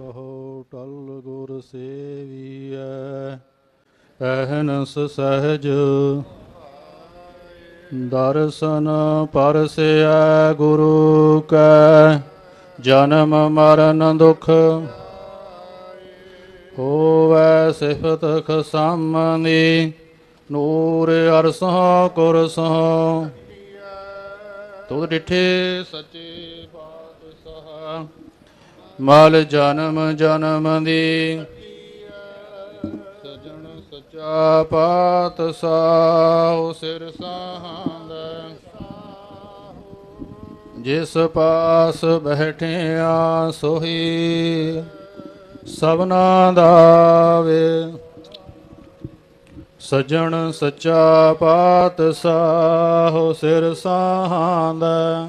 ਕਹੋ ਟਲ ਗੁਰ ਸੇਵੀਐ, ਅਹਨਸ ਸਹਜ ਦਰਸ਼ਨ ਪਰਸਿਐ ਗੁਰੂ ਕੈ, ਜਨਮ ਮਰਨ ਦੁਖ ਹੋਵੈ ਸਿਫਤ ਖਸਮਨੀ, ਨੂਰ ਅਰਸੋਂ ਕੁਰਸੋਂ। ਤੁਧ ਡਿਠੇ ਸੱਚੇ ਪਾਤਸ਼ਾਹ ਮਲ ਜਨਮ ਜਨਮ ਦੀ। ਸਜਣ ਸਚਾ ਪਾਤਸ਼ਾਹ ਸਿਰ ਸਾਹੰਦਾ। ਜਿਸ ਪਾਸ ਬੈਠਿਆ ਸੋਹੀ, ਸਭਨਾ ਦਾ ਵੇ ਸਜਣ ਸੱਚਾ ਪਾਤਸ਼ਾਹ ਸਿਰ ਸਾਹੰਦਾ।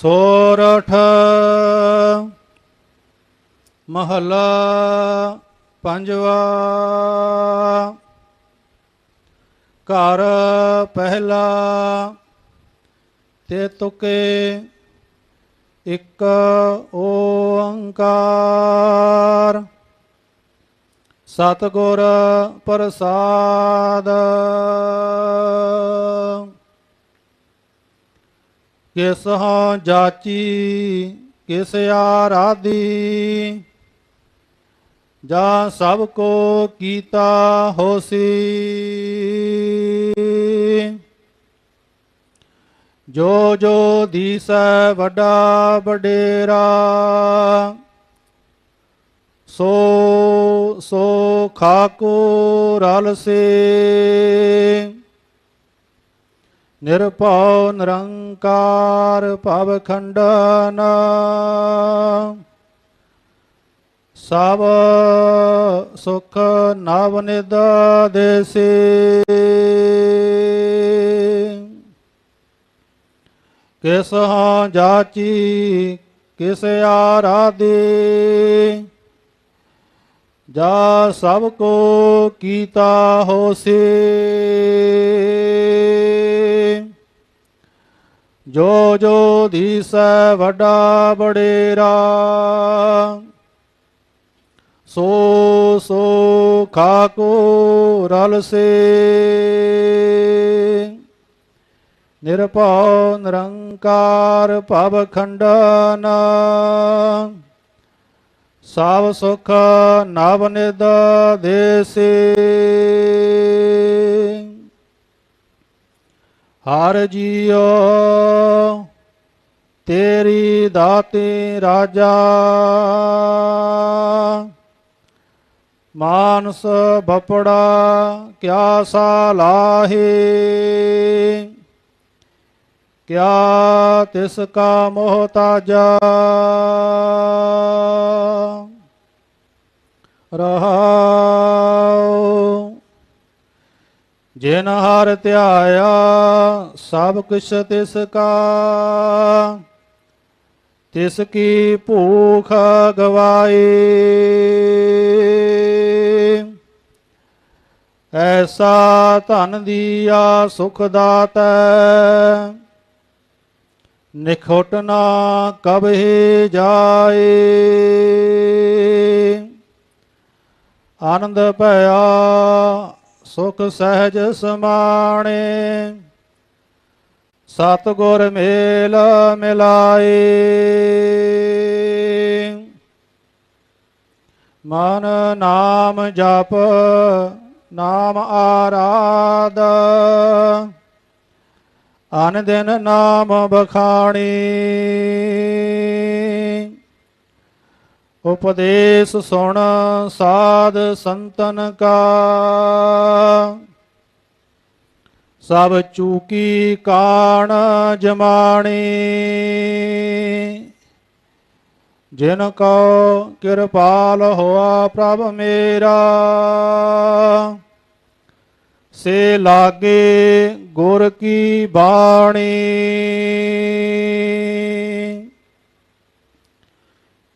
ਸੋਰਠ ਮਹਲਾ ਪੰਜਵਾ ਘਰ ਪਹਿਲਾ ਤੇ ਤੁਕੇ ਇੱਕ ਓੰਕਾਰ। ਸਤਿਗੁਰ ਪ੍ਰਸਾਦ। ਕਿਸ ਹਾਂ ਜਾਚੀ, ਕਿਸ ਆਰਾਧੀ? ਜਾਂ ਸਭ ਕੋ ਕੀਤਾ ਹੋਸੀ? ਜੋ ਜੋ ਦੀਸੈ ਵੱਡਾ ਵਡੇਰਾ, ਸੋ ਸੋ ਖਾਕੋ ਰਲ ਸੇ। ਨਿਰਭਉ ਨਿਰੰਕਾਰ ਭਵ ਖੰਡਨ। ਸਭ ਸੁਖ ਨਵ ਨਿਦ ਦੇਸੀ। ਕਿਸ ਹਾਂ ਜਾਚੀ ਕਿਸ ਆਰਾਧੀ। ਜਾ ਸਭ ਕੋ ਕੀਤਾ ਹੋਸੀ। ਜੋ ਜੋ ਦੀਸੈ ਵੱਡਾ ਬੜੇਰਾ ਸੋ ਸੋ ਖਾਕੋ ਰਲ ਸੇ। ਨਿਰਭਉ ਨਿਰੰਕਾਰ ਭਵ ਖੰਡਨ ਸਭ ਸੁਖ ਨਵ ਨਿਦ ਦੇਸੀ। ਹਰ ਜੀਓ ਤੇਰੀ ਦਾਤੀ ਰਾਜਾ। ਮਾਨਸ ਬਪੜਾ ਕਿਆ ਸਾਲਾਹੀ। ਕਿਆ ਤਿਸ ਕਾ ਮੋਹਤਾਜਾ ਰਹਾਉ ਜਿਨ ਹਰ ਧਿਆਇਆ, ਸਭ ਕੁਛ ਤਿਸ ਕਾ। ਤਿਸ ਕੀ ਭੂਖ ਗਵਾਏ। ਐਸਾ ਧਨ ਦੀਆ ਸੁਖ ਦਾਤੈ ਨਿਖੋਟ ਨਾ ਕਬਹਿ ਜਾਏ। ਆਨੰਦ ਭਇਆ ਸੁਖ ਸਹਿਜ ਸਮਾਣੇ। ਸਤ ਗੁਰ ਮੇਲ ਮਿਲਾਏ। ਮਨ ਨਾਮ ਜਪ, ਨਾਮ ਆਰਾਧ। ਅਨ ਦਿਨ ਨਾਮ ਬਖਾਣੀ। ਉਪਦੇਸ਼ ਸੁਣ ਸਾਧ ਸੰਤਨ ਕਾ। ਸਭ ਚੂਕੀ ਕਾਣ ਜਮਾਣੀ। ਜਿਨ ਕੋ ਕਿਰਪਾਲ ਹੋਆ ਪ੍ਰਭ ਮੇਰਾ। ਸੇ ਲਾਗੇ ਗੁਰ ਕੀ ਬਾਣੀ।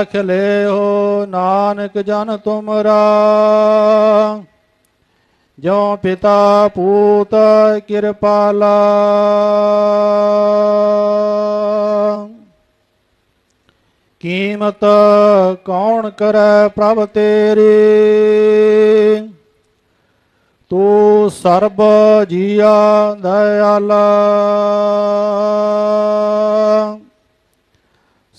ਰਾਖ ਲਿਓ, ਨਾਨਕ ਜਨ ਤੁਮਰਾ। ਜੋ ਪਿਤਾ ਪੂਤ ਕਿਰਪਾਲਾ। ਕੀਮਤ ਕੌਣ ਕਰੈ ਪ੍ਰਭ ਤੇਰੀ? ਤੂੰ ਸਰਬ ਜੀਆ ਦਇਆਲਾ।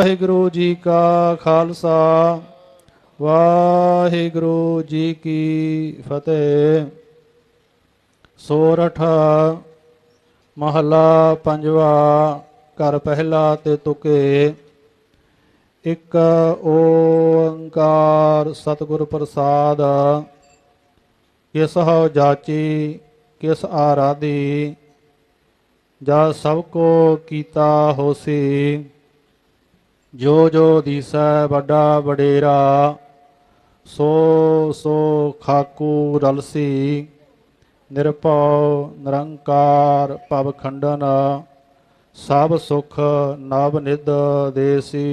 ਵਾਹਿਗੁਰੂ ਜੀ ਕਾ ਖਾਲਸਾ, ਵਾਹਿਗੁਰੂ ਜੀ ਕੀ ਫਤਿਹ। ਸੋਰਠ ਮਹਲਾ ਪੰਜਵਾ, ਘਰ ਪਹਿਲਾ ਤੇ ਤੁਕੇ। ਇੱਕ ਓੰਕਾਰ ਸਤਿਗੁਰ ਪ੍ਰਸਾਦ, ਕਿਸ ਹੋ ਜਾਚੀ, ਕਿਸ ਆਰਾਧੀ, ਜਾ ਸਭ ਕੋ ਕੀਤਾ ਹੋਸੀ। ਜੋ ਜੋ ਦੀਸੈ ਵੱਡਾ ਵਡੇਰਾ, ਸੋ ਸੋ ਖਾਕੂ ਰਲਸੀ, ਨਿਰਭਉ ਨਿਰੰਕਾਰ ਭਵ ਖੰਡਨ, ਸਭ ਸੁਖ ਨਵ ਨਿਧ ਦੇਸੀ।